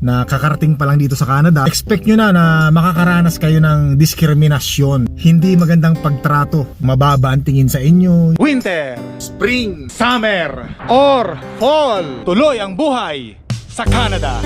na kakarating pa lang dito sa Canada, expect nyo na na makakaranas kayo ng diskriminasyon. Hindi magandang pagtrato, mababa ang tingin sa inyo. Winter, Spring, Summer, or Fall. Tuloy ang buhay sa Canada.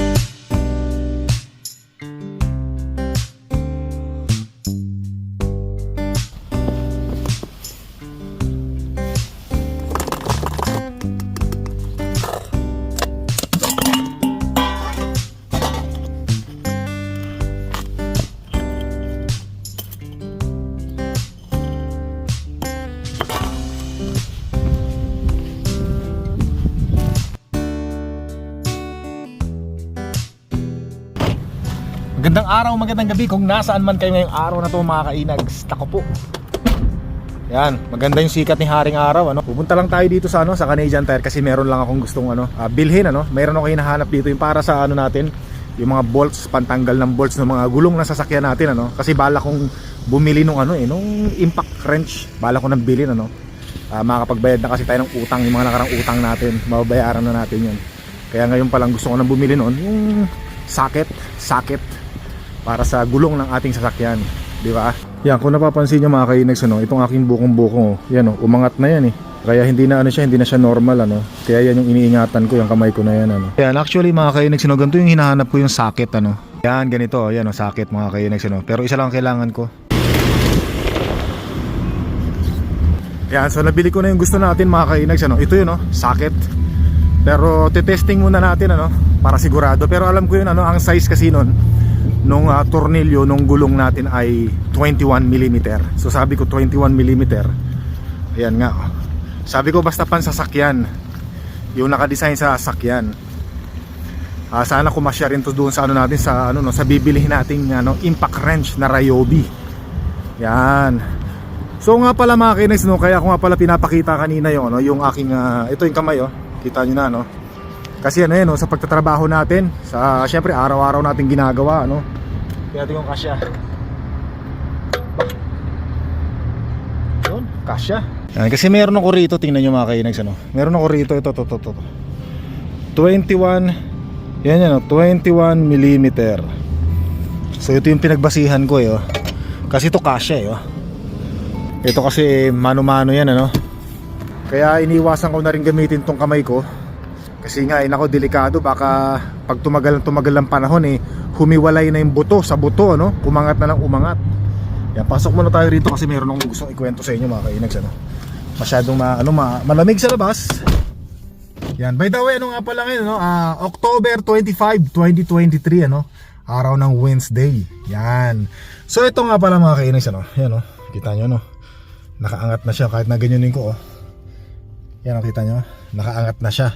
Araw, magandang gabi kung nasaan man kayo ngayong araw na to mga kainags. Tako po. Yan, maganda yung sikat ni Haring Araw ano. Pupunta lang tayo dito sa ano sa Canadian Tire kasi meron lang akong gustong ano, ah, bilhin ano. Meron ako hinahanap dito yung para sa ano natin, yung mga bolts, pantanggal ng bolts ng mga gulong na sasakyan natin ano. Kasi bala kong bumili nung ano eh, nung impact wrench. Bala ko nang bilhin ano. Ah, makakapagbayad na kasi tayo ng utang, yung mga nakarang utang natin, mababayaran na natin yun. Kaya ngayon pa lang gusto ko nang bumili noon yung socket, socket para sa gulong ng ating sasakyan, di ba? Yan, kung napapansin niyo mga kainags ano, itong aking bukong-bukong oh, yan oh, umangat na yan eh. Kaya hindi na ano siya, hindi na siya normal ano. Kaya yan yung iniingatan ko, yung kamay ko na yan ano. Yan, actually mga kainags ano, ganito yung hinahanap ko yung socket ano. Yan, ganito, yan oh, socket mga kainags ano. Pero isa lang ang kailangan ko. Yan, so nabili ko na yung gusto natin mga kainags ano. Ito yun oh, socket. Pero te-testing muna natin ano para sigurado. Pero alam ko yun ano, ang size kasi nun nung uh, tornilyo nung gulong natin ay 21 mm. So sabi ko 21 mm. Ayan nga. oh. Sabi ko basta pansasakyan. Yung naka-design sa sakyan. Ah, sana kumasya rin to doon sa ano natin sa ano no sa bibilihin nating ano impact wrench na Ryobi. Yan. So nga pala mga kinex no, kaya ko nga pala pinapakita kanina yung ano, yung aking ah, ito yung kamay oh. Kita niyo na no. Kasi ano yan, no, sa pagtatrabaho natin, sa syempre araw-araw natin ginagawa, ano. Kaya yung kasya. Yun, kasya. Yan, kasi meron ako rito, tingnan nyo mga kainags, ano. Meron ako rito, ito, ito, ito, ito. 21, yan yan, no, 21 mm. So ito yung pinagbasihan ko, eh, oh. Kasi ito kasya, eh, oh. Ito kasi mano-mano yan, ano. Kaya iniwasan ko na rin gamitin tong kamay ko kasi nga, eh, nako delikado baka pag tumagal tumagal ng panahon eh humiwalay na yung buto sa buto no, umangat na lang umangat. Yan, pasok muna tayo rito kasi meron akong gustong ikwento sa inyo mga kainags ano. Masyadong ma, ano, ma, malamig sa labas. Yan, by the way, ano nga pala ngayon no, ah, October 25, 2023 ano, araw ng Wednesday. Yan. So ito nga pala mga kainags ano, yan no, kita nyo no. Nakaangat na siya kahit na ganyanin ko oh. Yan, nakita nyo? Nakaangat na siya.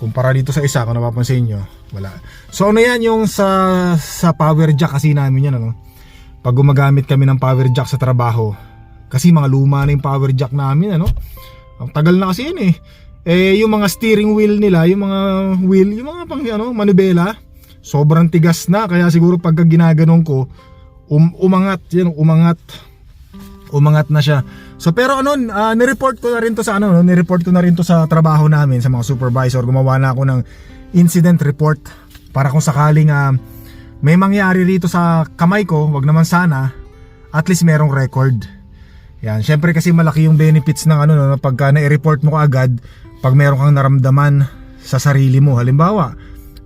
Kumpara dito sa isa, kung napapansin nyo, wala. So ano yan yung sa, sa power jack kasi namin yan, ano? Pag gumagamit kami ng power jack sa trabaho, kasi mga luma na yung power jack namin, ano? Ang tagal na kasi yan eh. Eh, yung mga steering wheel nila, yung mga wheel, yung mga pang, ano, manubela, sobrang tigas na. Kaya siguro pagka ginaganon ko, um, umangat, yan, umangat umangat na siya. So pero ano, uh, ni-report ko na rin to sa ano, no? ni-report ko na rin to sa trabaho namin sa mga supervisor. Gumawa na ako ng incident report para kung sakaling uh, may mangyari rito sa kamay ko, wag naman sana, at least merong record. Yan, syempre kasi malaki yung benefits ng ano no, pagka na-report mo kaagad pag meron kang naramdaman sa sarili mo. Halimbawa,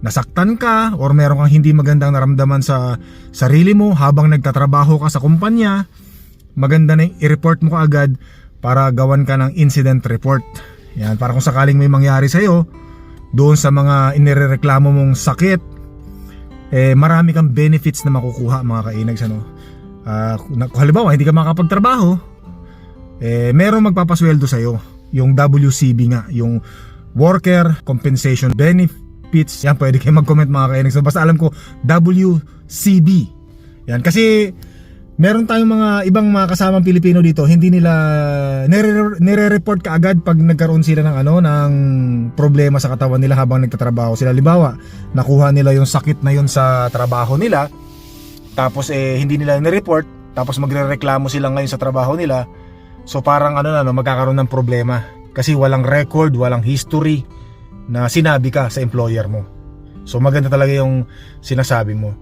nasaktan ka or meron kang hindi magandang naramdaman sa sarili mo habang nagtatrabaho ka sa kumpanya, maganda na i-report mo kaagad para gawan ka ng incident report. Yan, para kung sakaling may mangyari sa'yo, doon sa mga inirereklamo mong sakit, eh, marami kang benefits na makukuha mga kainags. Ano? Uh, halimbawa, hindi ka makapagtrabaho, eh, merong magpapasweldo sa'yo. Yung WCB nga, yung Worker Compensation Benefits. Yan, pwede kayo mag-comment mga kainags. Basta alam ko, WCB. Yan, kasi meron tayong mga ibang mga kasamang Pilipino dito, hindi nila nire- nire-report kaagad pag nagkaroon sila ng ano ng problema sa katawan nila habang nagtatrabaho sila. Libawa, nakuha nila yung sakit na yun sa trabaho nila. Tapos eh hindi nila ni-report, tapos magrereklamo sila ngayon sa trabaho nila. So parang ano na no, magkakaroon ng problema kasi walang record, walang history na sinabi ka sa employer mo. So maganda talaga yung sinasabi mo.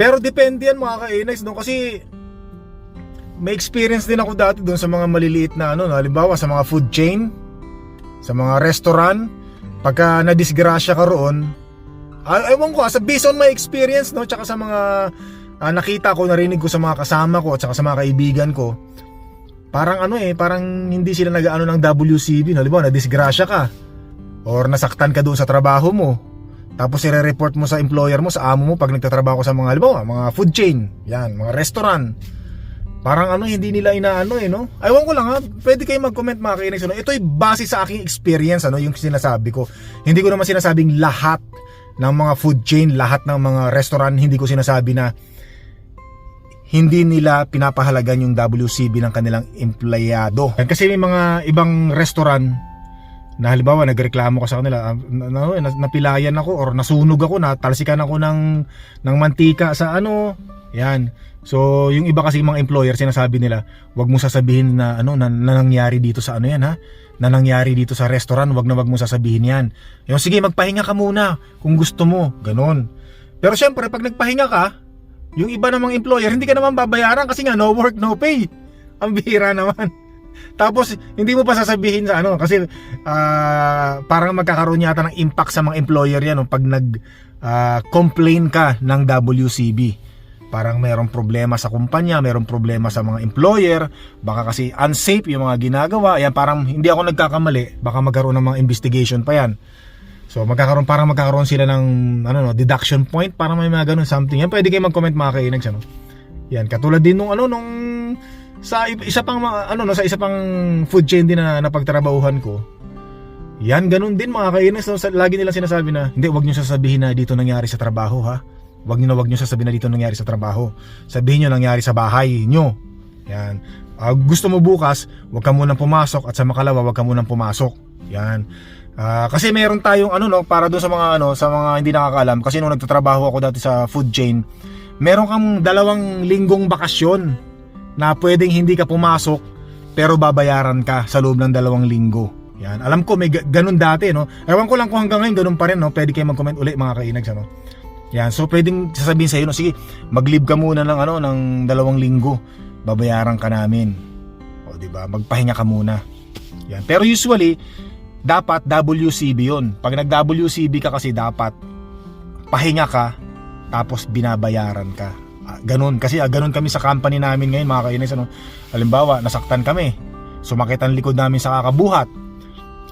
Pero depende yan mga ka-Inags, no? Kasi may experience din ako dati doon sa mga maliliit na ano, no? halimbawa sa mga food chain, sa mga restaurant, pagka nadisgrasya ka roon, ay, ewan ko, sa based on my experience, no, tsaka sa mga ah, nakita ko, narinig ko sa mga kasama ko, at saka sa mga kaibigan ko, parang ano eh, parang hindi sila nag-ano ng WCB, no? halimbawa, nadisgrasya ka, or nasaktan ka doon sa trabaho mo, tapos i-report mo sa employer mo, sa amo mo pag nagtatrabaho sa mga, halimbawa, mga food chain, yan, mga restaurant, Parang ano, hindi nila inaano eh, no? Aywan ko lang ha, pwede kayo mag-comment mga kainis. Ano? Ito ay base sa aking experience, ano, yung sinasabi ko. Hindi ko naman sinasabing lahat ng mga food chain, lahat ng mga restaurant, hindi ko sinasabi na hindi nila pinapahalagan yung WCB ng kanilang empleyado. Kasi may mga ibang restaurant na halimbawa nagreklamo ka sa kanila, ah, na, na, na, napilayan ako or nasunog ako, natalsikan ako ng, ng mantika sa ano, yan. So, yung iba kasi mga employer sinasabi nila, wag mo sasabihin na ano na, na nangyari dito sa ano yan ha, na nangyari dito sa restaurant, wag na wag mo sasabihin yan. Yung sige, magpahinga ka muna kung gusto mo, ganun. Pero syempre, pag nagpahinga ka, yung iba namang employer, hindi ka naman babayaran kasi nga no work, no pay. Ang bihira naman. Tapos hindi mo pa sasabihin sa ano kasi ah, parang magkakaroon yata ng impact sa mga employer yan no, pag nag ah, complain ka ng WCB. Parang merong problema sa kumpanya, merong problema sa mga employer, baka kasi unsafe yung mga ginagawa. Yan parang hindi ako nagkakamali, baka magkaroon ng mga investigation pa yan. So magkakaroon parang magkakaroon sila ng ano no, deduction point para may mga ganun something. Yan pwede kayo mag-comment mga kainags ano. Yan katulad din nung ano nung sa isa pang ano no sa isa pang food chain din na napagtrabahuhan ko. Yan ganun din mga kainags no, lagi nila sinasabi na hindi wag niyo sasabihin na dito nangyari sa trabaho ha. Wag niyo na wag niyo sasabihin na dito nangyari sa trabaho. Sabihin niyo nangyari sa bahay niyo. Yan. Ah, gusto mo bukas, wag ka munang pumasok at sa makalawa wag ka munang pumasok. Yan. Ah, kasi meron tayong ano no para doon sa mga ano sa mga hindi nakakaalam kasi nung nagtatrabaho ako dati sa food chain, meron kang dalawang linggong bakasyon na pwedeng hindi ka pumasok pero babayaran ka sa loob ng dalawang linggo. Yan. Alam ko may ga- ganun dati no. Ewan ko lang kung hanggang ngayon ganun pa rin no. Pwede kayo mag-comment uli mga kainags ano. Yan. So pwedeng sasabihin sa iyo no, sige, mag-leave ka muna ng ano ng dalawang linggo. Babayaran ka namin. O di ba? Magpahinga ka muna. Yan. Pero usually dapat WCB 'yon. Pag nag-WCB ka kasi dapat pahinga ka tapos binabayaran ka. Ganun kasi ah, ganun kami sa company namin ngayon mga kainis ano. Halimbawa, nasaktan kami. Sumakit ang likod namin sa kakabuhat.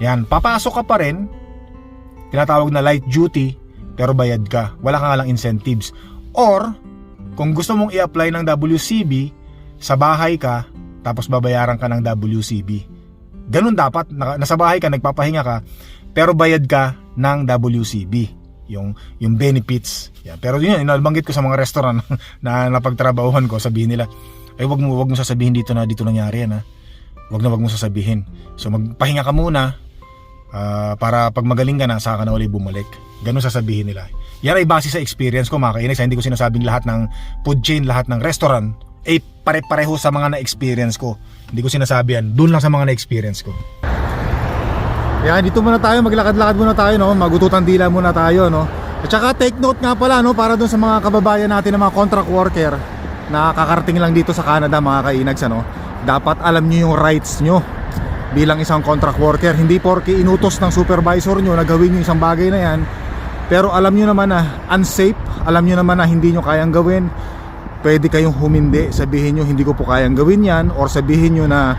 Yan, papasok ka pa rin. Tinatawag na light duty pero bayad ka. Wala ka nga lang incentives. Or kung gusto mong i-apply ng WCB, sa bahay ka tapos babayaran ka ng WCB. Ganun dapat, na- nasa bahay ka, nagpapahinga ka, pero bayad ka ng WCB, yung yung benefits. Yan. Pero yun, inabanggit ko sa mga restaurant na napagtrabahuhan ko, sabihin nila, ay wag mo wag mo sasabihin dito na dito nangyari yan ha. Wag na wag mo sasabihin. So magpahinga ka muna ah, para pag magaling ka na saka ka na uli bumalik. Ganun sasabihin nila. Yan ay base sa experience ko mga kainis. Hindi ko sinasabing lahat ng food chain, lahat ng restaurant ay pare-pareho sa mga na-experience ko. Hindi ko sinasabi yan. Doon lang sa mga na-experience ko. Yan, dito muna tayo, maglakad-lakad muna tayo, no? Magututan dila muna tayo, no? At saka take note nga pala, no? Para doon sa mga kababayan natin na mga contract worker na kakarating lang dito sa Canada, mga kainags, ano? Dapat alam nyo yung rights nyo bilang isang contract worker. Hindi porke inutos ng supervisor nyo na gawin yung isang bagay na yan. Pero alam nyo naman na unsafe, alam nyo naman na hindi nyo kayang gawin. Pwede kayong humindi, sabihin nyo hindi ko po kayang gawin yan or sabihin nyo na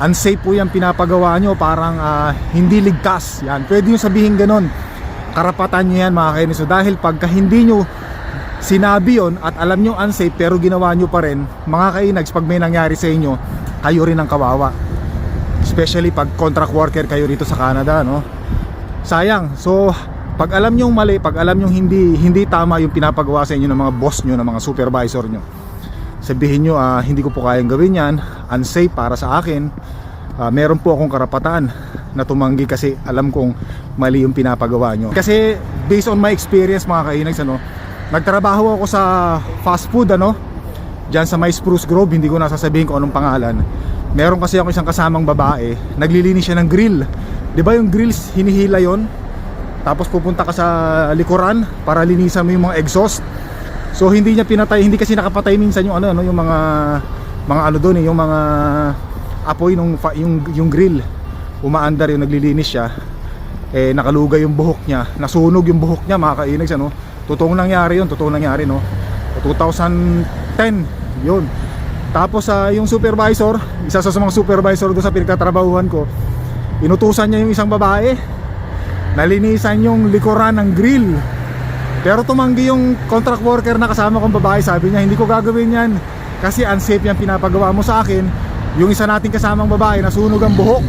unsafe po yan pinapagawa nyo parang ah, hindi ligtas. Yan pwede nyo sabihin ganon karapatan nyo yan mga kainis so dahil pagka hindi nyo sinabi yon at alam nyo unsafe pero ginawa nyo pa rin mga kainags pag may nangyari sa inyo kayo rin ang kawawa. Especially pag contract worker kayo dito sa Canada no? Sayang. So pag alam nyo mali pag alam nyo hindi hindi tama yung pinapagawa sa inyo ng mga boss nyo ng mga supervisor nyo sabihin nyo ah, hindi ko po kayang gawin yan unsafe para sa akin Ah, meron po akong karapatan na tumanggi kasi alam kong mali yung pinapagawa nyo kasi based on my experience mga kainags ano nagtrabaho ako sa fast food ano Diyan sa may Spruce Grove, hindi ko nasasabihin kung anong pangalan. Meron kasi ako isang kasamang babae, naglilinis siya ng grill. 'Di ba yung grills hinihila 'yon? tapos pupunta ka sa likuran para linisan mo yung mga exhaust so hindi niya pinatay hindi kasi nakapatay minsan yung ano, ano yung mga mga ano doon eh yung mga apoy nung yung yung grill. Umaandar yung naglilinis siya. Eh nakalugay yung buhok niya. Nasunog yung buhok niya mga kainags ano totoong nangyari yun totoong nangyari no? 2010 yun. Tapos sa yung supervisor isa sa mga supervisor doon sa pinagtatrabahuhan ko inutusan niya yung isang babae. Nalinisan yung likuran ng grill pero tumanggi yung contract worker na kasama kong babae sabi niya hindi ko gagawin yan. Kasi unsafe yung pinapagawa mo sa akin. Yung isa nating kasamang babae nasunog ang buhok.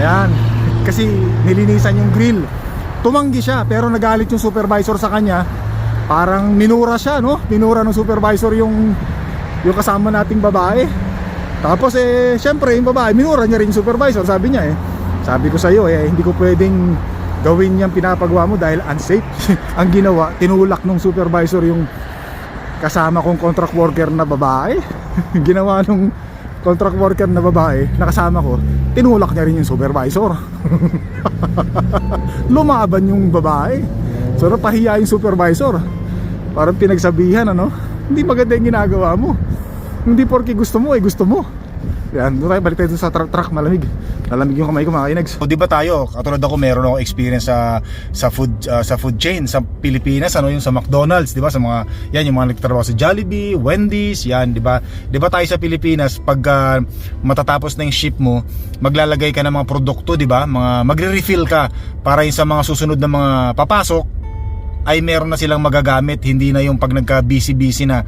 Ayan. Kasi nilinisan yung grill. Tumanggi siya pero nagalit yung supervisor sa kanya. Parang minura siya no? Minura ng supervisor yung yung kasama nating babae. Tapos eh syempre yung babae minura niya rin yung supervisor sabi niya eh. Sabi ko sa iyo eh hindi ko pwedeng gawin yung pinapagawa mo dahil unsafe. Ang ginawa tinulak ng supervisor yung kasama kong contract worker na babae. Ginawa nung contract worker na babae na kasama ko tinulak niya rin yung supervisor. Lumaban yung babae. So napahiya yung supervisor. Parang pinagsabihan ano? Hindi maganda yung ginagawa mo. Hindi porke gusto mo eh gusto mo yan doon tayo balik tayo sa truck, truck malamig malamig yung kamay ko mga inags O di ba tayo, katulad ako meron ako experience sa sa food uh, sa food chain sa Pilipinas ano yung sa McDonald's, di ba? Sa mga yan yung mga nagtatrabaho sa Jollibee, Wendy's, yan, di ba? Di ba tayo sa Pilipinas pag uh, matatapos na yung ship mo, maglalagay ka ng mga produkto, di ba? Mga magre-refill ka para yung sa mga susunod na mga papasok ay meron na silang magagamit, hindi na yung pag nagka busy-busy na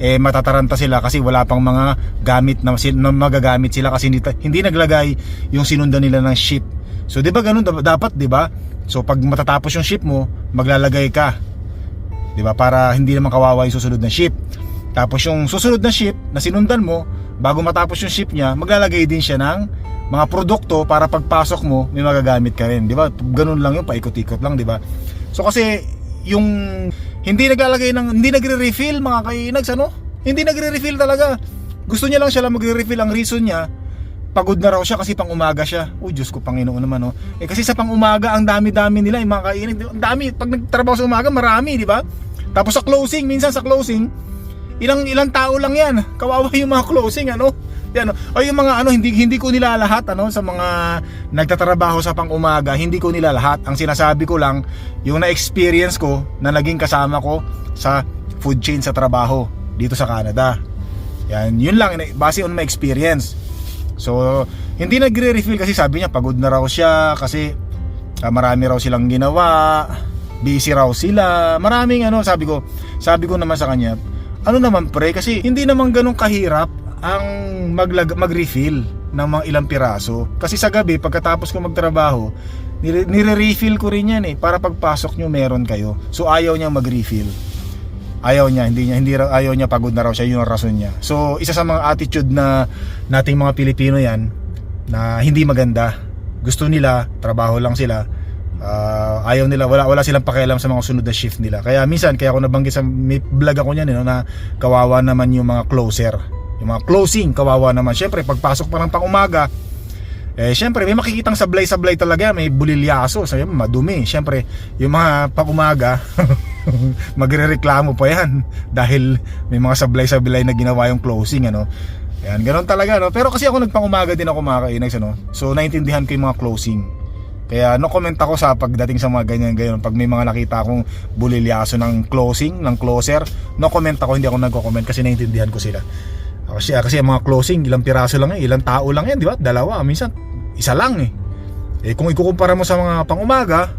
eh matataranta sila kasi wala pang mga gamit na, na magagamit sila kasi hindi, hindi naglagay yung sinundan nila ng ship. So 'di ba ganun dap- dapat 'di ba? So pag matatapos yung ship mo, maglalagay ka. 'Di ba? Para hindi naman kawawa yung susunod na ship. Tapos yung susunod na ship na sinundan mo, bago matapos yung ship niya, maglalagay din siya ng mga produkto para pagpasok mo, may magagamit ka rin, 'di ba? Ganun lang yung paikot-ikot lang, 'di ba? So kasi yung hindi naglalagay ng hindi nagre-refill mga kainags ano? Hindi nagre-refill talaga. Gusto niya lang siya lang magre-refill ang reason niya pagod na raw siya kasi pang umaga siya. Oh, Diyos ko, Panginoon naman, oh. Eh, kasi sa pang umaga, ang dami-dami nila, yung mga kainag. Ang dami, pag nagtrabaho sa umaga, marami, di ba? Tapos sa closing, minsan sa closing, ilang ilang tao lang yan. Kawawa yung mga closing, ano? Yan, o yung mga ano, hindi hindi ko nila lahat ano sa mga nagtatrabaho sa pang-umaga, hindi ko nila lahat. Ang sinasabi ko lang, yung na-experience ko na naging kasama ko sa food chain sa trabaho dito sa Canada. Yan, yun lang base on my experience. So, hindi nagre-refill kasi sabi niya pagod na raw siya kasi ah, marami raw silang ginawa, busy raw sila. Maraming ano, sabi ko, sabi ko naman sa kanya, ano naman pre kasi hindi naman ganun kahirap ang maglag- mag-refill ng mga ilang piraso. Kasi sa gabi pagkatapos ko magtrabaho, nire- nire-refill ko rin yan eh para pagpasok nyo meron kayo. So ayaw niya mag-refill. Ayaw niya, hindi niya, hindi ayaw niya pagod na raw siya, yun ang rason niya. So, isa sa mga attitude na nating mga Pilipino yan, na hindi maganda. Gusto nila, trabaho lang sila, Ah, ayaw nila, wala, wala silang pakialam sa mga sunod na shift nila. Kaya minsan, kaya ako nabanggit sa may vlog ako niyan, eh, no, na kawawa naman yung mga closer. Yung mga closing, kawawa naman. Siyempre, pagpasok pa ng pang umaga, eh, syempre, may makikitang sablay-sablay talaga, may bulilyaso, sabi mo, madumi. Syempre, yung mga pang-umaga, magre-reklamo pa yan dahil may mga sablay-sablay na ginawa yung closing, ano. Yan, ganun talaga, no. Pero kasi ako nagpang-umaga din ako mga kainags, ano. So, naintindihan ko yung mga closing. Kaya no comment ako sa pagdating sa mga ganyan ganyan pag may mga nakita akong bulilyaso ng closing, ng closer, no comment ako, hindi ako nagko-comment kasi naintindihan ko sila. Kasi kasi mga closing, ilang piraso lang yan, ilang tao lang yan, di ba? Dalawa, minsan isa lang eh. Eh kung ikukumpara mo sa mga pang-umaga,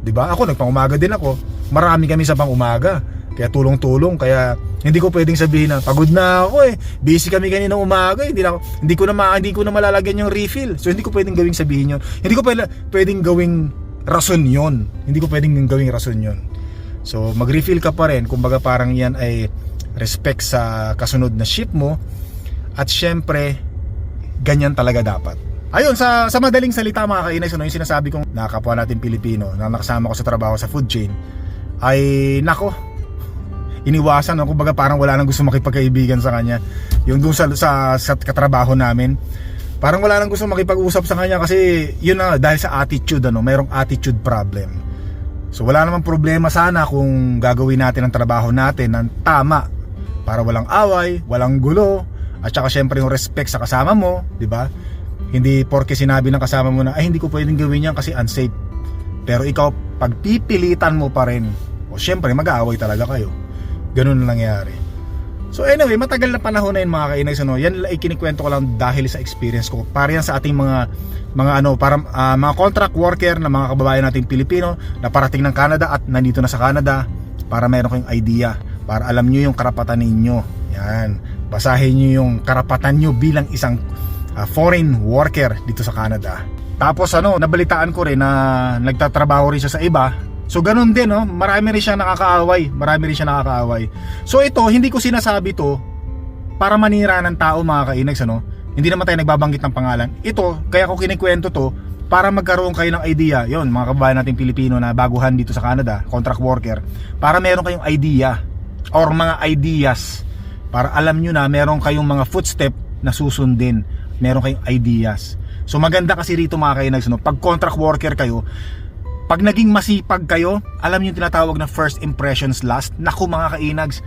'di ba? Ako nagpang-umaga din ako. Marami kami sa pang-umaga. Kaya tulong-tulong, kaya hindi ko pwedeng sabihin na pagod na ako eh. Busy kami kanina umaga, eh. hindi na hindi ko na ma, hindi ko na malalagyan yung refill. So hindi ko pwedeng gawing sabihin 'yon. Hindi ko pwedeng pwedeng gawing rason 'yon. Hindi ko pwedeng gawing rason 'yon. So mag-refill ka pa rin, kumbaga parang 'yan ay respect sa kasunod na ship mo at syempre ganyan talaga dapat. Ayun, sa, sa madaling salita mga kainay, ano yung sinasabi kong nakakapwa natin Pilipino na nakasama ko sa trabaho sa food chain ay nako, iniwasan no? kumbaga parang wala nang gusto makipagkaibigan sa kanya yung dun sa, sa, sa katrabaho namin parang wala nang gusto makipag-usap sa kanya kasi yun na dahil sa attitude ano, mayroong attitude problem. So wala namang problema sana kung gagawin natin ang trabaho natin ng tama para walang away, walang gulo, at saka syempre yung respect sa kasama mo, di ba? Hindi porke sinabi ng kasama mo na ay hindi ko pwedeng gawin yan kasi unsafe. Pero ikaw pagpipilitan mo pa rin, o syempre mag-aaway talaga kayo. Ganun na nangyari. So anyway, matagal na panahon na yun mga kainags ano. Yan ay kinikwento ko lang dahil sa experience ko. Para yan sa ating mga mga ano, para ah, mga contract worker na mga kababayan nating Pilipino na parating ng Canada at nandito na sa Canada para meron kayong idea, para alam niyo yung karapatan ninyo. Yan. Basahin niyo yung karapatan niyo bilang isang ah, foreign worker dito sa Canada. Tapos ano, nabalitaan ko rin na nagtatrabaho rin siya sa iba So ganun din no, marami rin siya nakakaaway, marami rin siya nakakaaway. So ito, hindi ko sinasabi to para manira ng tao mga kainags ano. Hindi naman tayo nagbabanggit ng pangalan. Ito, kaya ko kinikwento to para magkaroon kayo ng idea. Yon, mga kababayan nating Pilipino na baguhan dito sa Canada, contract worker, para meron kayong idea or mga ideas para alam nyo na meron kayong mga footstep na susundin. Meron kayong ideas. So maganda kasi rito mga kainags no, pag contract worker kayo, pag naging masipag kayo, alam niyo yung tinatawag na first impressions last. Naku mga kainags,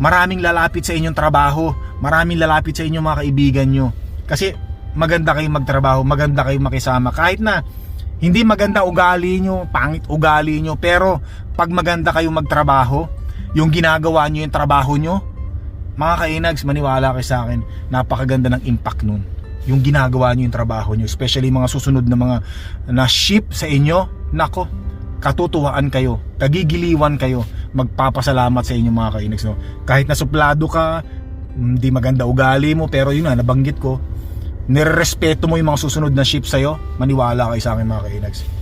maraming lalapit sa inyong trabaho, maraming lalapit sa inyong mga kaibigan nyo. Kasi maganda kayong magtrabaho, maganda kayong makisama. Kahit na hindi maganda ugali nyo, pangit ugali nyo, pero pag maganda kayong magtrabaho, yung ginagawa nyo yung trabaho nyo, mga kainags, maniwala kayo sa akin, napakaganda ng impact nun. Yung ginagawa nyo yung trabaho nyo, especially mga susunod na mga na ship sa inyo, nako, katutuwaan kayo, kagigiliwan kayo, magpapasalamat sa inyo mga kainags. No? Kahit na suplado ka, hindi maganda ugali mo, pero yun nga, nabanggit ko, nirerespeto mo yung mga susunod na ship sa'yo, maniwala kayo sa akin mga kainags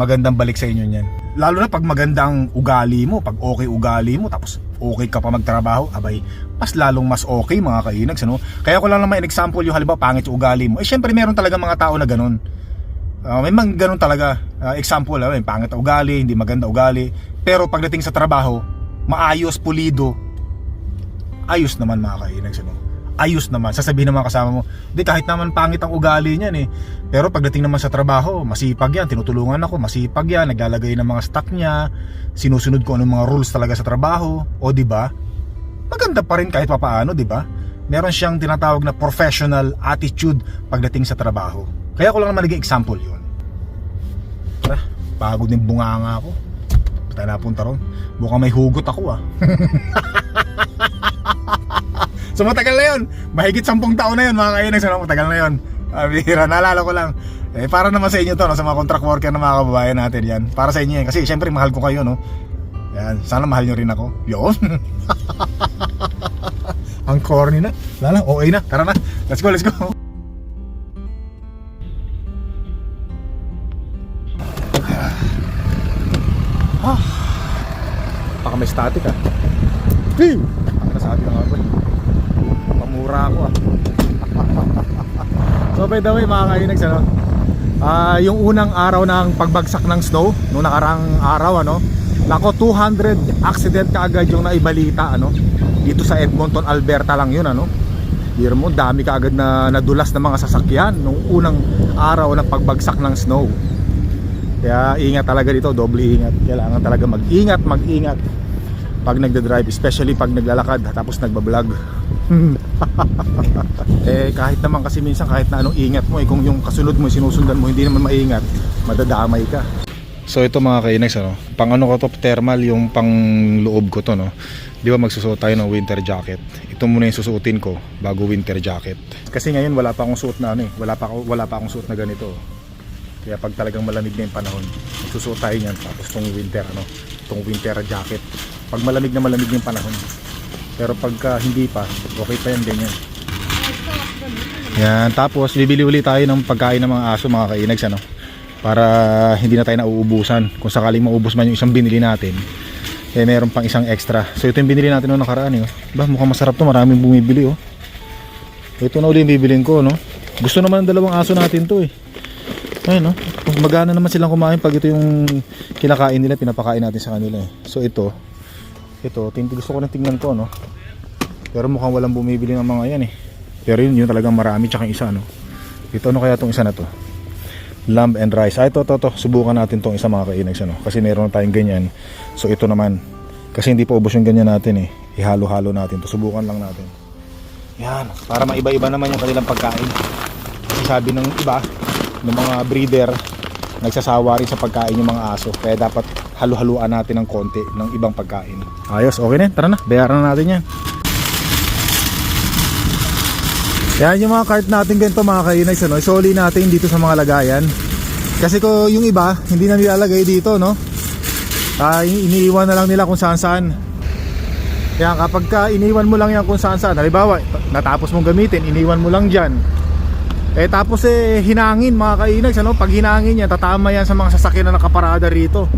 magandang balik sa inyo niyan. Lalo na pag magandang ugali mo, pag okay ugali mo, tapos okay ka pa magtrabaho, abay, mas lalong mas okay mga kainags, ano? Kaya ko lang naman an example yung halimbawa pangit yung ugali mo. Eh syempre meron talaga mga tao na ganun. Ah, may mga ganun talaga. Ah, example, may pangit ugali, hindi maganda ugali. Pero pagdating sa trabaho, maayos, pulido, ayos naman mga kainags, ano? Ayos naman. Sasabihin naman kasama mo, di kahit naman pangit ang ugali niyan eh. Pero pagdating naman sa trabaho, masipag yan, tinutulungan ako, masipag yan, naglalagay ng mga stock niya, sinusunod ko anong mga rules talaga sa trabaho, o di ba? Maganda pa rin kahit papaano, di ba? Meron siyang tinatawag na professional attitude pagdating sa trabaho. Kaya ko lang naman naging example yun. Tara, pagod din bunganga ako. Basta napunta ron. Mukhang may hugot ako ah. So matagal na yun. Mahigit sampung taon na yun mga kainags. Ano, matagal na yun. Ah, bihira. Naalala ko lang. Eh, para naman sa inyo to, no, sa mga contract worker na mga kababayan natin yan. Para sa inyo yan. Kasi syempre mahal ko kayo, no. Yan. Sana mahal nyo rin ako. Yun. Ang corny na. Wala lang. Okay na. Tara na. Let's go, let's go. Ah. Baka may static ah. Hey! Ang nasabi ba eh. Pamura ako ah. so by the way mga kainags ano, ah yung unang araw ng pagbagsak ng snow, nung nakarang araw ano, nako 200 accident kaagad yung naibalita ano, dito sa Edmonton, Alberta lang yun ano. Biro mo, dami kaagad na nadulas ng mga sasakyan nung unang araw ng pagbagsak ng snow. Kaya ingat talaga dito, doble ingat. Kailangan talaga mag-ingat, mag-ingat pag nagda-drive, especially pag naglalakad tapos nagba-vlog. eh kahit naman kasi minsan kahit na anong ingat mo eh kung yung kasunod mo sinusundan mo hindi naman maingat, madadamay ka. So ito mga kainags ano, pang ano ko to thermal yung pang loob ko to no. Di ba magsusuot tayo ng winter jacket. Ito muna yung susuotin ko bago winter jacket. Kasi ngayon wala pa akong suot na ano eh, wala pa wala pa akong suot na ganito. Kaya pag talagang malamig na yung panahon, magsusuot tayo niyan tapos tong winter ano, tong winter jacket. Pag malamig na malamig yung panahon. Pero pagka hindi pa, okay pa yan ganyan. Yan, tapos bibili ulit tayo ng pagkain ng mga aso mga kainags ano. Para hindi na tayo nauubusan. Kung sakaling maubos man yung isang binili natin, eh meron pang isang extra. So ito yung binili natin noong nakaraan eh. oh. Ba, mukhang masarap to, maraming bumibili oh. Ito na ulit yung bibilin ko no. Gusto naman ng dalawang aso natin to eh. Ayun no. Magana naman silang kumain pag ito yung kinakain nila, pinapakain natin sa kanila eh. So ito, ito, tinti gusto ko na tingnan ko no. Pero mukhang walang bumibili ng mga yan eh. Pero yun, yun talagang marami tsaka isa no. Ito ano kaya tong isa na to? Lamb and rice. Ah, ito, ito, ito. Subukan natin tong isa mga kainags. Ano? Kasi meron tayong ganyan. So ito naman. Kasi hindi pa ubos yung ganyan natin eh. Ihalo-halo natin to. Subukan lang natin. Yan. Para maiba-iba naman yung kanilang pagkain. Kasi sabi ng iba, ng mga breeder, nagsasawa rin sa pagkain yung mga aso. Kaya dapat halu-haluan natin ng konti ng ibang pagkain. Ayos, okay na. Tara na, bayaran na natin yan. Yan yung mga cart natin ganito mga kainags ano, isoli natin dito sa mga lagayan. Kasi ko yung iba, hindi na nilalagay dito, no? Ah, ini- iniiwan na lang nila kung saan saan. Kaya kapag ka iniwan mo lang yan kung saan saan, halimbawa, natapos mong gamitin, iniwan mo lang dyan. Eh tapos eh, hinangin mga kainags, ano? Pag hinangin yan, tatama yan sa mga sasakyan na nakaparada rito.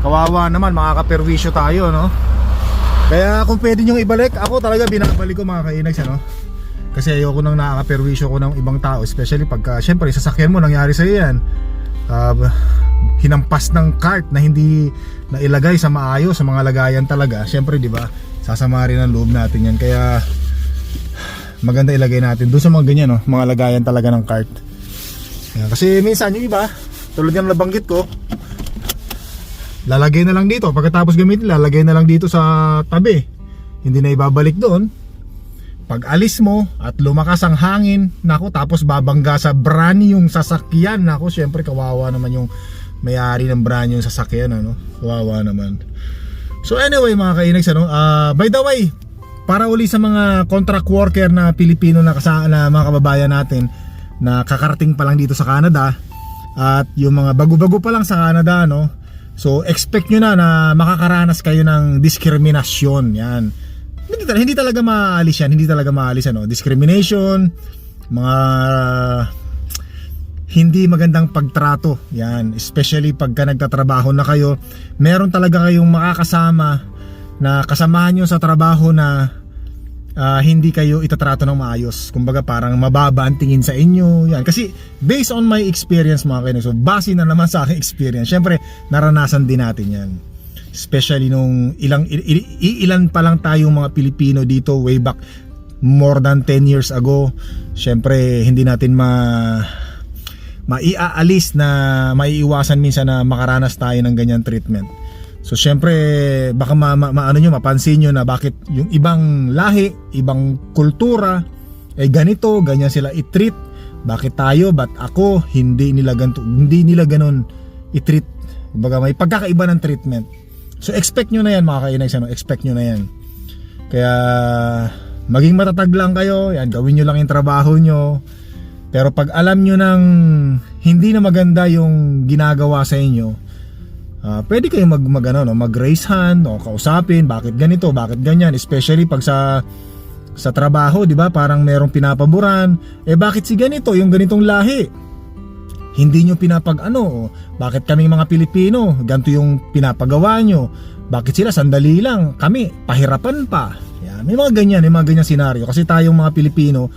Kawawa naman, makakaperwisyo tayo, no? Kaya kung pwede nyo ibalik, ako talaga binabalik ko mga kainags, ano? Kasi ayoko nang nakakaperwisyo ko ng ibang tao Especially pagka, syempre, sasakyan mo, nangyari sa'yo yan uh, Hinampas ng cart na hindi nailagay sa maayos Sa mga lagayan talaga Syempre, di ba, sasama rin ang loob natin yan Kaya, maganda ilagay natin Doon sa mga ganyan, no? mga lagayan talaga ng cart Kasi minsan yung iba, tulad yung nabanggit ko Lalagay na lang dito Pagkatapos gamitin, lalagay na lang dito sa tabi Hindi na ibabalik doon pag alis mo at lumakas ang hangin, nako tapos babangga sa brani yung sasakyan, nako syempre kawawa naman yung may-ari ng brani yung sasakyan, ano? Kawawa naman. So anyway mga kainags, ano, ah, by the way, para uli sa mga contract worker na Pilipino na, kasa, na mga kababayan natin na kakarating pa lang dito sa Canada at yung mga bago-bago pa lang sa Canada, no? So expect nyo na na makakaranas kayo ng diskriminasyon, yan hindi talaga, hindi talaga maalis yan, hindi talaga maalis ano, discrimination, mga hindi magandang pagtrato. Yan, especially pagka nagtatrabaho na kayo, meron talaga kayong makakasama na kasamahan nyo sa trabaho na ah, hindi kayo itatrato ng maayos. Kumbaga parang mababa ang tingin sa inyo. Yan. Kasi based on my experience mga kainis, so base na naman sa aking experience, syempre naranasan din natin yan especially nung ilang il- il- ilan pa lang tayong mga Pilipino dito way back more than 10 years ago syempre hindi natin ma maiaalis na maiiwasan minsan na makaranas tayo ng ganyan treatment so syempre baka ma, ma, maano nyo mapansin nyo na bakit yung ibang lahi ibang kultura eh ganito ganyan sila i-treat bakit tayo ba't ako hindi nila ganito hindi nila ganon i-treat Kumbaga may pagkakaiba ng treatment So expect nyo na yan mga kainags, ano? expect nyo na yan. Kaya maging matatag lang kayo, yan, gawin nyo lang yung trabaho nyo. Pero pag alam nyo nang hindi na maganda yung ginagawa sa inyo, ah, pwede kayong mag, mag, ano, no, mag raise hand o kausapin, bakit ganito, bakit ganyan, especially pag sa sa trabaho, 'di ba? Parang merong pinapaboran. Eh bakit si ganito, yung ganitong lahi? hindi nyo pinapag ano, bakit kaming mga Pilipino, ganito yung pinapagawa nyo, bakit sila sandali lang, kami pahirapan pa. Yan, may mga ganyan, may mga ganyan senaryo kasi tayong mga Pilipino,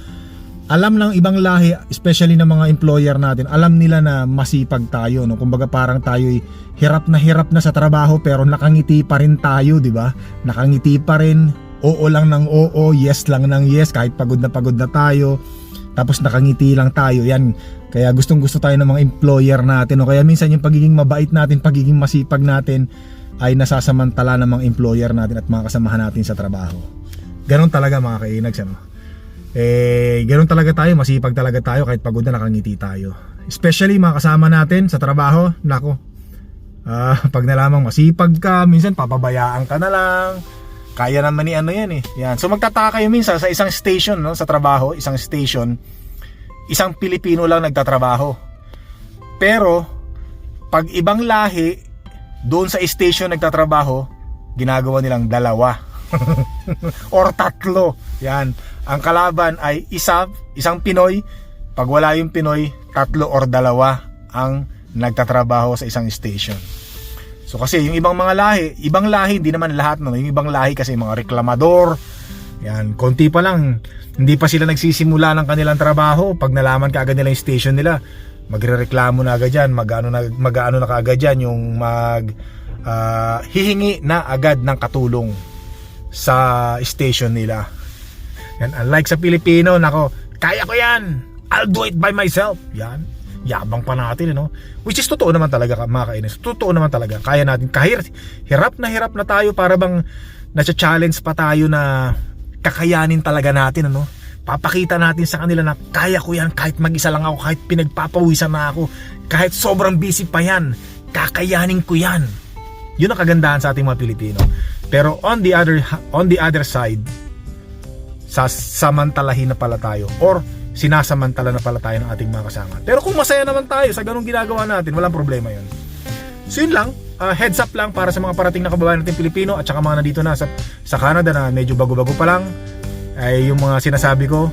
alam ng ibang lahi, especially ng mga employer natin, alam nila na masipag tayo, no? Kumbaga parang tayo hirap na hirap na sa trabaho pero nakangiti pa rin tayo, 'di ba? Nakangiti pa rin, oo lang ng oo, yes lang ng yes kahit pagod na pagod na tayo. Tapos nakangiti lang tayo. Yan. Kaya gustong gusto tayo ng mga employer natin. O kaya minsan yung pagiging mabait natin, pagiging masipag natin ay nasasamantala ng mga employer natin at mga kasamahan natin sa trabaho. Ganon talaga mga kainags. Ano? Eh, ganon talaga tayo. Masipag talaga tayo kahit pagod na nakangiti tayo. Especially mga kasama natin sa trabaho. Nako. Ah, pag nalamang masipag ka, minsan papabayaan ka na lang. Kaya naman ni ano yan eh. Yan. So magtataka kayo minsan sa isang station no, sa trabaho, isang station, isang Pilipino lang nagtatrabaho. Pero pag ibang lahi doon sa station nagtatrabaho, ginagawa nilang dalawa. or tatlo. Yan. Ang kalaban ay isa, isang Pinoy. Pag wala yung Pinoy, tatlo or dalawa ang nagtatrabaho sa isang station. So kasi yung ibang mga lahi, ibang lahi hindi naman lahat no, yung ibang lahi kasi mga reklamador, yan, konti pa lang. Hindi pa sila nagsisimula ng kanilang trabaho, pag nalaman kaagad nila yung station nila, magrereklamo na agad yan, magano na magano na kaagad yan yung mag ah, hihingi na agad ng katulong sa station nila. Yan, unlike sa Pilipino, nako, kaya ko yan. I'll do it by myself. Yan. Yabang pa natin, no? Which is totoo naman talaga, mga kainis. Totoo naman talaga. Kaya natin. Kahit hirap na hirap na tayo para bang nasa-challenge pa tayo na kakayanin talaga natin, ano? Papakita natin sa kanila na kaya ko yan kahit mag-isa lang ako, kahit pinagpapawisan na ako, kahit sobrang busy pa yan, kakayanin ko yan. Yun ang kagandahan sa ating mga Pilipino. Pero on the other on the other side, sasamantalahin na pala tayo or sinasamantala na pala tayo ng ating mga kasama. Pero kung masaya naman tayo sa ganung ginagawa natin, walang problema yun. So yun lang, uh, heads up lang para sa mga parating na kababayan natin Pilipino at saka mga nandito na sa, sa Canada na medyo bago-bago pa lang ay yung mga sinasabi ko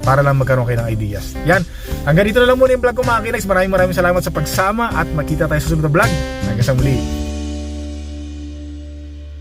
para lang magkaroon kayo ng ideas. Yan, hanggang dito na lang muna yung vlog ko mga kinags. Maraming maraming salamat sa pagsama at makita tayo sa susunod na vlog. Hanggang sa muli.